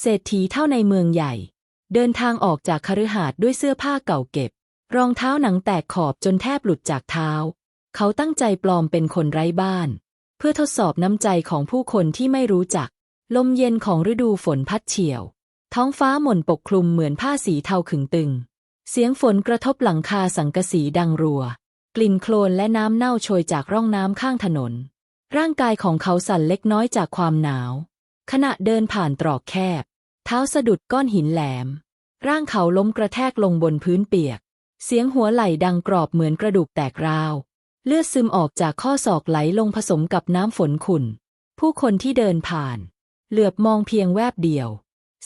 เศรษฐีเท่าในเมืองใหญ่ เดินทางออกจากคฤหาสน์ด้วยเสื้อผ้าเก่าเก็บ รองเท้าหนังแตกขอบจนแทบหลุดจากเท้า เขาตั้งใจปลอมเป็นคนไร้บ้าน เพื่อทดสอบน้ำใจของผู้คนที่ไม่รู้จัก ลมเย็นของฤดูฝนพัดเฉียว ท้องฟ้าหม่นปกคลุมเหมือนผ้าสีเทาขึงตึง เสียงฝนกระทบหลังคาสังกะสีดังรัว กลิ่นโคลนและน้ำเน่าโชยจากร่องน้ำข้างถนน ร่างกายของเขาสั่นเล็กน้อยจากความหนาว ขณะเดินผ่านตรอกแคบ เท้าสะดุดก้อนหินแหลม ร่างเขาล้มกระแทกลงบนพื้นเปียก เสียงหัวไหล่ดังกรอบเหมือนกระดูกแตกราว เลือดซึมออกจากข้อศอกไหลลงผสมกับน้ำฝนขุ่น ผู้คนที่เดินผ่าน เหลือบมองเพียงแวบเดียว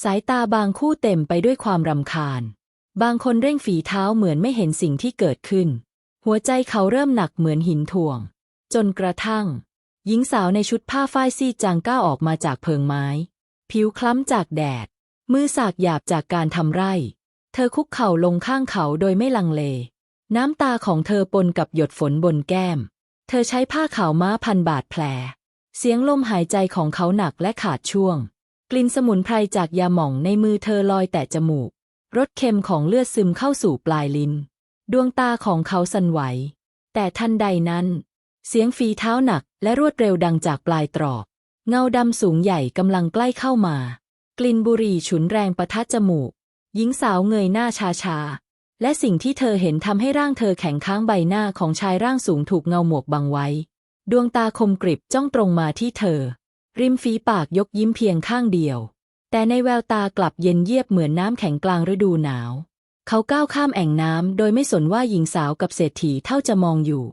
สายตาบางคู่เต็มไปด้วยความรำคาญ บางคนเร่งฝีเท้าเหมือนไม่เห็นสิ่งที่เกิดขึ้น หัวใจเขาเริ่มหนักเหมือนหินถ่วง จนกระทั่ง หญิงสาวในชุดผ้าฝ้ายซีดจางก้าวออกมาจากเพิงไม้ ผิวคล้ำจากแดด มือสากหยาบจากการทำไร่ เธอคุกเข่าลงข้างเขาโดยไม่ลังเล น้ำตาของเธอปนกับหยดฝนบนแก้ม เธอใช้ผ้าขาวม้าพันบาดแผล เสียงลมหายใจของเขาหนักและขาดช่วง กลิ่นสมุนไพรจากยาหม่องในมือเธอลอยแต่จมูก รสเค็มของเลือดซึมเข้าสู่ปลายลิ้น ดวงตาของเขาสั่นไหว แต่ทันใดนั้น เสียงฝีเท้าหนัก และรวดเร็วดังจากปลายตรอก เงาดำสูงใหญ่กำลังใกล้เข้ามา กลิ่นบุหรี่ฉุนแรงประทัดจมูก หญิงสาวเงยหน้าชาชา และสิ่งที่เธอเห็นทำให้ร่างเธอแข็งค้างใบหน้าของชายร่างสูงถูกเงาหมวกบังไว้ ดวงตาคมกริบจ้องตรงมาที่เธอ ริมฝีปากยกยิ้มเพียงข้างเดียว แต่ในแววตากลับเย็นเยียบเหมือนน้ำแข็งกลางฤดูหนาว เขาก้าวข้ามแอ่งน้ำโดยไม่สนว่าหญิงสาวกับเศรษฐีเท่าจะมองอยู่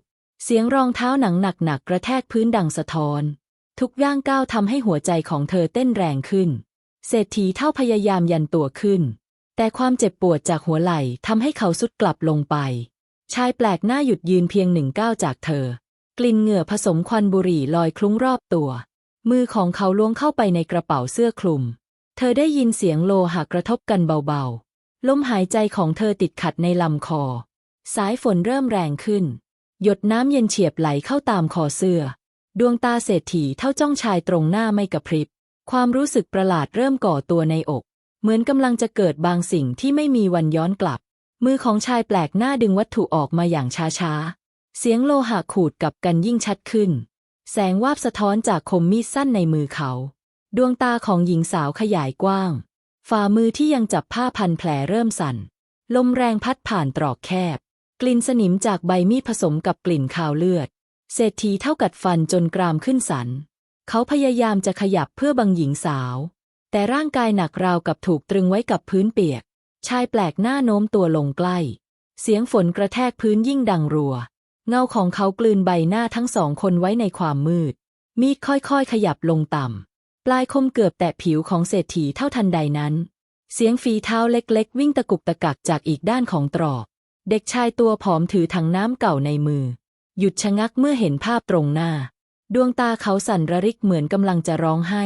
เสียงรองเท้าหนังหนักๆกระแทกพื้นดังสะท้อน ทุกย่างก้าวทำให้หัวใจของเธอเต้นแรงขึ้น เศรษฐีเท่าพยายามยันตัวขึ้น แต่ความเจ็บปวดจากหัวไหล่ทำให้เขาสุดกลับลงไป ชายแปลกหน้าหยุดยืนเพียงหนึ่งก้าวจากเธอ กลิ่นเหงื่อผสมควันบุหรี่ลอยคลุ้งรอบตัว มือของเขาล้วงเข้าไปในกระเป๋าเสื้อคลุม เธอได้ยินเสียงโลหะกระทบกันเบาๆลมหายใจของเธอติดขัดในลำคอ สายฝนเริ่มแรงขึ้น หยดน้ำเย็นเฉียบไหลเข้าตามคอเสื้อ ดวงตาเศรษฐีเท่าจ้องชายตรงหน้าไม่กระพริบ ความรู้สึกประหลาดเริ่มก่อตัวในอก เหมือนกำลังจะเกิดบางสิ่งที่ไม่มีวันย้อนกลับ มือของชายแปลกหน้าดึงวัตถุออกมาอย่างช้าๆ เสียงโลหะขูดกับกันยิ่งชัดขึ้น แสงวาบสะท้อนจากคมมีดสั้นในมือเขา ดวงตาของหญิงสาวขยายกว้าง ฝ่ามือที่ยังจับผ้าพันแผลเริ่มสั่น ลมแรงพัดผ่านตรอกแคบ กลิ่นสนิมจากใบมีดผสมกับกลิ่นคาวเลือด เศรษฐีเท่ากัดฟันจนกรามขึ้นสัน เขาพยายามจะขยับเพื่อบังหญิงสาว แต่ร่างกายหนักราวกับถูกตรึงไว้กับพื้นเปียก ชายแปลกหน้าโน้มตัวลงใกล้ เสียงฝนกระแทกพื้นยิ่งดังรัว เงาของเขากลืนใบหน้าทั้งสองคนไว้ในความมืด มีดค่อยๆ ขยับลงต่ำ ปลายคมเกือบแตะผิวของเศรษฐีเท่าทันใดนั้น เสียงฝีเท้าเล็กๆ วิ่งตะกุกตะกักจากอีกด้านของตรอก เด็กชายตัวผอมถือถังน้ำเก่าในมือ หยุดชะงักเมื่อเห็นภาพตรงหน้า ดวงตาเขาสั่นระริกเหมือนกำลังจะร้องไห้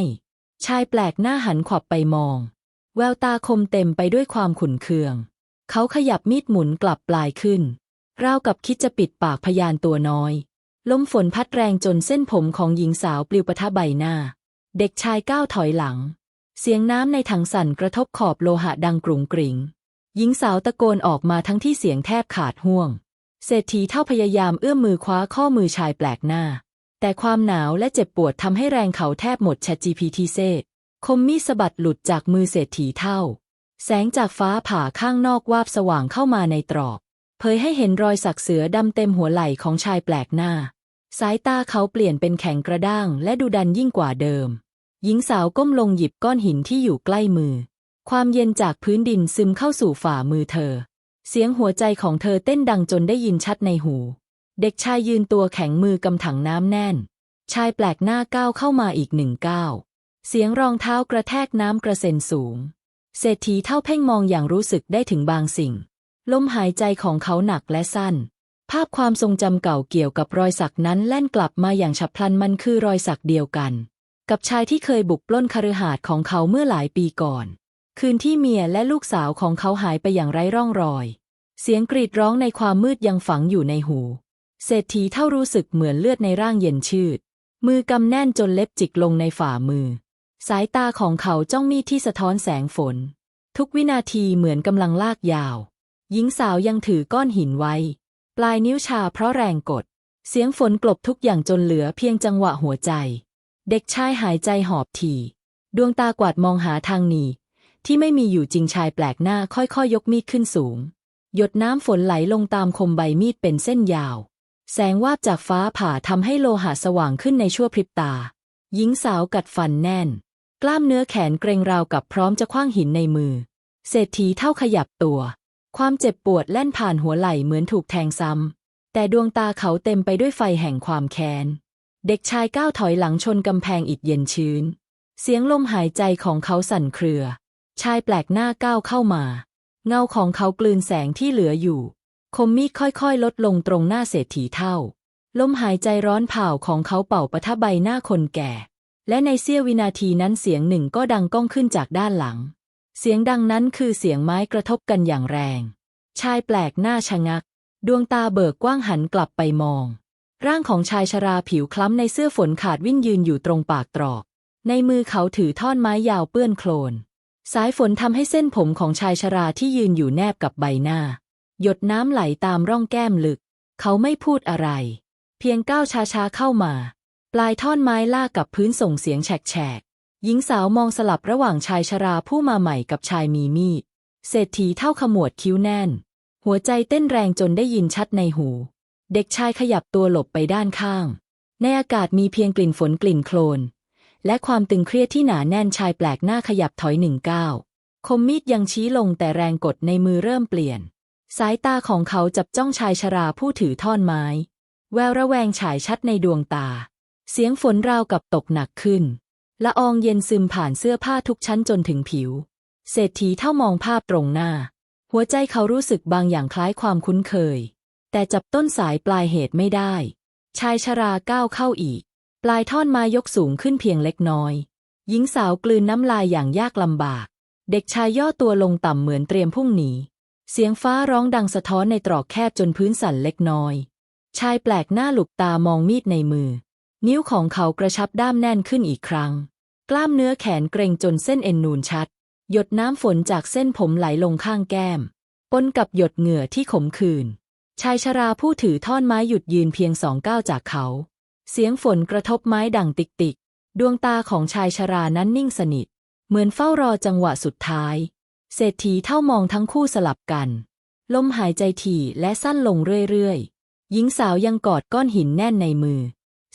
ชายแปลกหน้าหันขวับไปมอง แววตาคมเต็มไปด้วยความขุ่นเคือง เขาขยับมีดหมุนกลับปลายขึ้น ราวกับคิดจะปิดปากพยานตัวน้อย ลมฝนพัดแรงจนเส้นผมของหญิงสาวปลิวปะทะใบหน้า เด็กชายก้าวถอยหลัง เสียงน้ำในถังสั่นกระทบขอบโลหะดังกรุงกริง หญิงสาวตะโกนออกมาทั้งที่เสียงแทบขาดห่วง เศรษฐีเท่าพยายามเอื้อมมือคว้าข้อมือชายแปลกหน้า แต่ความหนาวและเจ็บปวดทำให้แรงเขาแทบหมด ChatGPT เซคมมีดสะบัดหลุดจากมือเศรษฐีเท่า แสงจากฟ้าผ่าข้างนอกวาบสว่างเข้ามาในตรอก เผยให้เห็นรอยสักเสือดำเต็มหัวไหล่ของชายแปลกหน้า สายตาเขาเปลี่ยนเป็นแข็งกระด้างและดูดันยิ่งกว่าเดิม หญิงสาวก้มลงหยิบก้อนหินที่อยู่ใกล้มือ ความเย็นจากพื้นดินซึมเข้าสู่ฝ่ามือเธอ เสียงหัวใจของเธอเต้นดังจนได้ยินชัดในหู เด็กชายยืนตัวแข็งมือกำถังน้ำแน่น ชายแปลกหน้าก้าวเข้ามาอีกหนึ่งก้าวเสียงรองเท้ากระแทกน้ำกระเซ็นสูง เศรษฐีเท่าเพ่งมองอย่างรู้สึกได้ถึงบางสิ่ง ลมหายใจของเขาหนักและสั้น ภาพความทรงจำเก่าเกี่ยวกับรอยสักนั้นแล่นกลับมาอย่างฉับพลันมันคือรอยสักเดียวกัน กับชายที่เคยบุกปล้นคฤหาสน์ของเขาเมื่อหลายปีก่อน คืนที่เมียและลูกสาวของเขาหายไปอย่างไร้ร่องรอย เสียงกรีดร้องในความมืดยังฝังอยู่ในหู เศรษฐีเท่ารู้สึกเหมือนเลือดในร่างเย็นชืด มือกำแน่นจนเล็บจิกลงในฝ่ามือ สายตาของเขาจ้องมีดที่สะท้อนแสงฝน ทุกวินาทีเหมือนกำลังลากยาว หญิงสาวยังถือก้อนหินไว้ ปลายนิ้วชาเพราะแรงกด เสียงฝนกลบทุกอย่างจนเหลือเพียงจังหวะหัวใจ เด็กชายหายใจหอบถี่ดวงตากวาดมองหาทางหนี ที่ไม่มีอยู่จริงชายแปลกหน้าค่อยๆยยกมีดขึ้นสูง หยดน้ำฝนไหลลงตามคมใบมีดเป็นเส้นยาว แสงวาบจากฟ้าผ่าทำให้โลหะสว่างขึ้นในชั่วพริบตา หญิงสาวกัดฟันแน่น กล้ามเนื้อแขนเกรงราวกับพร้อมจะคว้างหินในมือ เศรษฐีเท่าขยับตัว ความเจ็บปวดแล่นผ่านหัวไหล่เหมือนถูกแทงซ้ำแต่ดวงตาเขาเต็มไปด้วยไฟแห่งความแค้นเด็กชายก้าวถอยหลังชนกำแพงอิฐเย็นชื้น เสียงลมหายใจของเขาสั่นเครือ ชายแปลกหน้าก้าวเข้ามา เงาของเขากลืนแสงที่เหลืออยู่ คมมีดค่อยๆ ลดลงตรงหน้าเศรษฐีเท่า ลมหายใจร้อนเผาของเขาเป่าปะทะใบหน้าคนแก่ และในเสี้ยววินาทีนั้นเสียงหนึ่งก็ดังก้องขึ้นจากด้านหลัง เสียงดังนั้นคือเสียงไม้กระทบกันอย่างแรง ชายแปลกหน้าชะงัก ดวงตาเบิกกว้างหันกลับไปมอง ร่างของชายชราผิวคล้ำในเสื้อฝนขาดวิ่นยืนอยู่ตรงปากตรอก ในมือเขาถือท่อนไม้ยาวเปื้อนโคลน สายฝนทำให้เส้นผมของชายชราที่ยืนอยู่แนบกับใบหน้า หยดน้ำไหลตามร่องแก้มลึก เขาไม่พูดอะไร เพียงก้าวช้าๆเข้ามา ปลายท่อนไม้ลากกับพื้นส่งเสียงแฉกๆหญิงสาวมองสลับระหว่างชายชราผู้มาใหม่กับชายมีมีดเศรษฐีเท่าขมวดคิ้วแน่น หัวใจเต้นแรงจนได้ยินชัดในหู เด็กชายขยับตัวหลบไปด้านข้าง ในอากาศมีเพียงกลิ่นฝนกลิ่นโคลน และความตึงเครียดที่หนาแน่นชายแปลกหน้าขยับถอยหนึ่งก้าวคมมีดยังชี้ลงแต่แรงกดในมือเริ่มเปลี่ยน สายตาของเขาจับจ้องชายชราผู้ถือท่อนไม้ แววระแวงฉายชัดในดวงตา เสียงฝนราวกับตกหนักขึ้นละอองเย็นซึมผ่านเสื้อผ้าทุกชั้นจนถึงผิว เศรษฐีเท่ามองภาพตรงหน้า หัวใจเขารู้สึกบางอย่างคล้ายความคุ้นเคย แต่จับต้นสายปลายเหตุไม่ได้ ชายชราก้าวเข้าอีก ปลายท่อนไม้ยกสูงขึ้นเพียงเล็กน้อย หญิงสาวกลืนน้ำลายอย่างยากลำบาก เด็กชายย่อตัวลงต่ำเหมือนเตรียมพุ่งหนี เสียงฟ้าร้องดังสะท้อนในตรอกแคบจนพื้นสั่นเล็กน้อย ชายแปลกหน้าหลุบตามองมีดในมือ นิ้วของเขากระชับด้ามแน่นขึ้นอีกครั้ง กล้ามเนื้อแขนเกร็งจนเส้นเอ็นนูนชัด หยดน้ำฝนจากเส้นผมไหลลงข้างแก้ม ปนกับหยดเหงื่อที่ขมขื่นชายชราผู้ถือท่อนไม้หยุดยืนเพียงสองก้าวจากเขา เสียงฝนกระทบไม้ดังติกติก ดวงตาของชายชรานั้นนิ่งสนิท เหมือนเฝ้ารอจังหวะสุดท้าย เศรษฐีเท่ามองทั้งคู่สลับกัน ลมหายใจถี่และสั้นลงเรื่อยๆ หญิงสาวยังกอดก้อนหินแน่นในมือ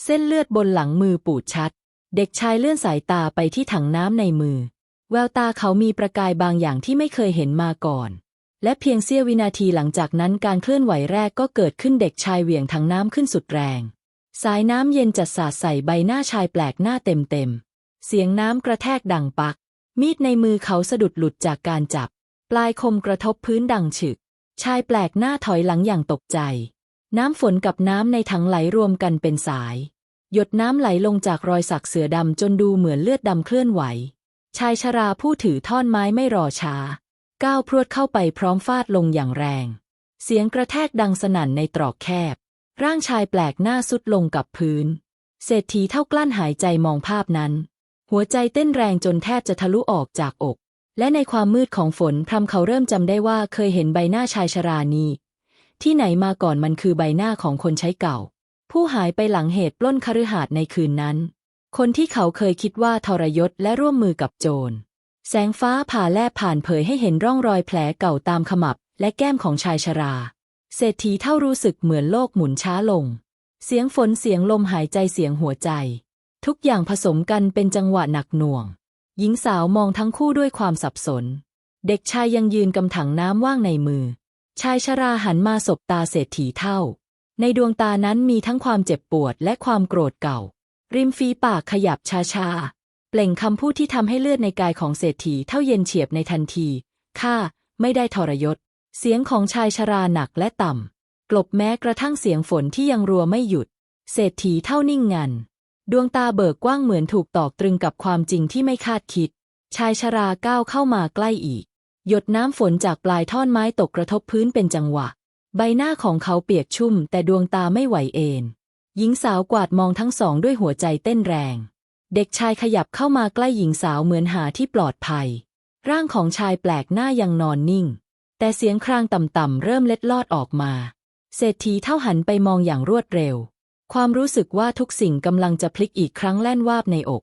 เส้นเลือดบนหลังมือปูดชัด เด็กชายเลื่อนสายตาไปที่ถังน้ำในมือ แววตาเขามีประกายบางอย่างที่ไม่เคยเห็นมาก่อนและเพียงเสี้ยววินาทีหลังจากนั้นการเคลื่อนไหวแรกก็เกิดขึ้นเด็กชายเหวี่ยงถังน้ำขึ้นสุดแรง สายน้ำเย็นจัดสาดใส่ใบหน้าชายแปลกหน้าเต็มๆเสียงน้ำกระแทกดังปัก มีดในมือเขาสะดุดหลุดจากการจับ ปลายคมกระทบพื้นดังฉึก ชายแปลกหน้าถอยหลังอย่างตกใจ น้ำฝนกับน้ำในถังไหลรวมกันเป็นสาย หยดน้ำไหลลงจากรอยสักเสือดำจนดูเหมือนเลือดดำเคลื่อนไหว ชายชราผู้ถือท่อนไม้ไม่รอช้า ก้าวพรวดเข้าไปพร้อมฟาดลงอย่างแรง เสียงกระแทกดังสนั่นในตรอกแคบ ร่างชายแปลกหน้าสุดลงกับพื้น เศรษฐีเท่ากลั้นหายใจมองภาพนั้น หัวใจเต้นแรงจนแทบจะทะลุออกจากอก และในความมืดของฝนพรำเขาเริ่มจำได้ว่าเคยเห็นใบหน้าชายชรานี้ ที่ไหนมาก่อนมันคือใบหน้าของคนใช้เก่า ผู้หายไปหลังเหตุปล้นคฤหาสน์ในคืนนั้น คนที่เขาเคยคิดว่าทรยศและร่วมมือกับโจร แสงฟ้าผ่าแลบผ่านเผยให้เห็นร่องรอยแผลเก่าตามขมับและแก้มของชายชรา เศรษฐีเท่ารู้สึกเหมือนโลกหมุนช้าลง เสียงฝนเสียงลมหายใจเสียงหัวใจ ทุกอย่างผสมกันเป็นจังหวะหนักหน่วง หญิงสาวมองทั้งคู่ด้วยความสับสน เด็กชายยังยืนกำถังน้ำว่างในมือ ชายชราหันมาสบตาเศรษฐีเท่า ในดวงตานั้นมีทั้งความเจ็บปวดและความโกรธเก่า ริมฝีปากขยับช้าๆเปล่งคำพูดที่ทำให้เลือดในกายของเศรษฐีเท่าเย็นเฉียบในทันทีข้าไม่ได้ทรยศ เสียงของชายชราหนักและต่ำ กลบแม้กระทั่งเสียงฝนที่ยังรัวไม่หยุด เศรษฐีเท่านิ่งงัน ดวงตาเบิกกว้างเหมือนถูกตอกตรึงกับความจริงที่ไม่คาดคิด ชายชราก้าวเข้ามาใกล้อีก หยดน้ำฝนจากปลายท่อนไม้ตกกระทบพื้นเป็นจังหวะ ใบหน้าของเขาเปียกชุ่ม แต่ดวงตาไม่ไหวเอนหญิงสาวกวาดมองทั้งสองด้วยหัวใจเต้นแรง เด็กชายขยับเข้ามาใกล้หญิงสาวเหมือนหาที่ปลอดภัย ร่างของชายแปลกหน้ายังนอนนิ่ง แต่เสียงครางต่ำๆเริ่มเล็ดลอดออกมา เศรษฐีเท่าหันไปมองอย่างรวดเร็ว ความรู้สึกว่าทุกสิ่งกำลังจะพลิกอีกครั้งแล่นวาบในอก